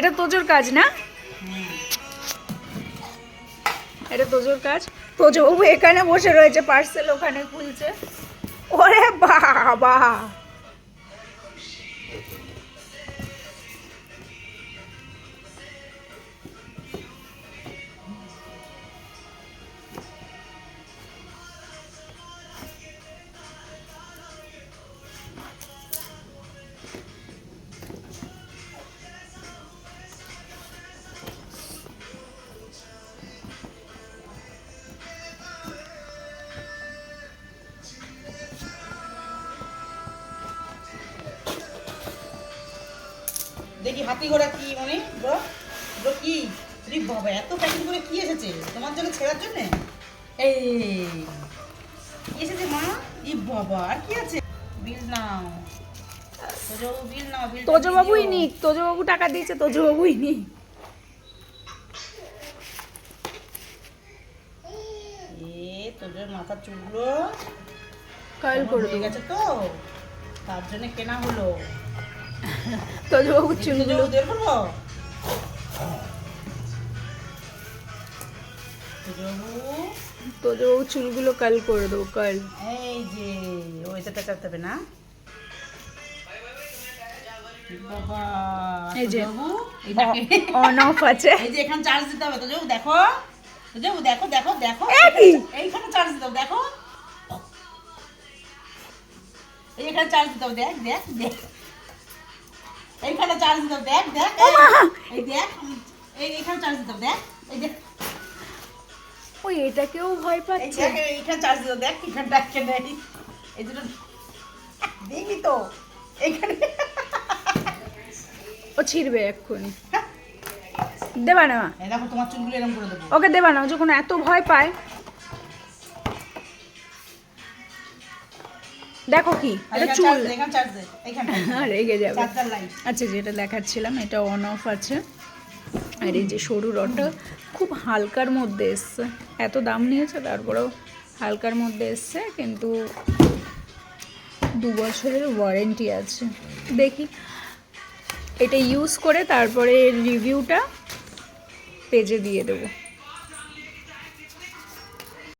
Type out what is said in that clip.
এটা তোজোর কাজ না? এটা তোজোর কাজ? তোজো এখানে বসে রয়েছে পার্সেল ওখানে খুলছে। ওরে বাবা! দেখি হাতি ঘোড়া কি মানে? ব্রো ব্রো কি? বাবা এত প্যাকিং করে কি এসেছে? তোমার জন্য ছেড়ার জন্য? এই এসেছে মা? ই বাবা আর কি আছে? বিল নাও। নিক টাকা দিয়েছে নিক। তোজোর মাথার চুলগুলো কাল করে গেছে তো? তার জন্য কেনা হলো। তোজো চুলগুলো। তোজো দেখো তোজো তোজো বাবুর চুলগুলো কাল করে দেবো কাল। এই যে ও এটা হবে না। এই যে। অন অফ আছে। এই যে এখানে চার্জ দিতে হবে। তো যাও দেখো। তো যাও দেখো দেখো। দেখো এইখানে চার্জ দিতে হবে দেখো। এই এখানে চার্জ দিতে হবে দেখ দেখ দেখ। চার্জ দেখ দেখ এই, দেখ এই এইখানে চার্জ দিতে দেখ এই দেখ ওই এটাকেও ভয় পাচ্ছে এইখানে চার্জ দিতে দেখ এখানটা এখানে এই এই দুটো দেখবি তো এইখানে ও ছিড়বে এক্ষুনি। দেবা না। দেখো তোমার চুলগুলো এরকম করে দেবো। ওকে দেবা না যখন এত ভয় পায় দেখো কি এটা চুল। রেগে যাবে আচ্ছা যেটা দেখাচ্ছিলাম এটা অন অফ আছে। আর এই যে সরু রডটা খুব হালকার মধ্যে এসছে। এত দাম নিয়েছে তারপরেও হালকার মধ্যে এসছে কিন্তু দু বছরের ওয়ারেন্টি আছে। দেখি। এটা ইউজ করে তারপরে রিভিউটা পেজে দিয়ে দেবো।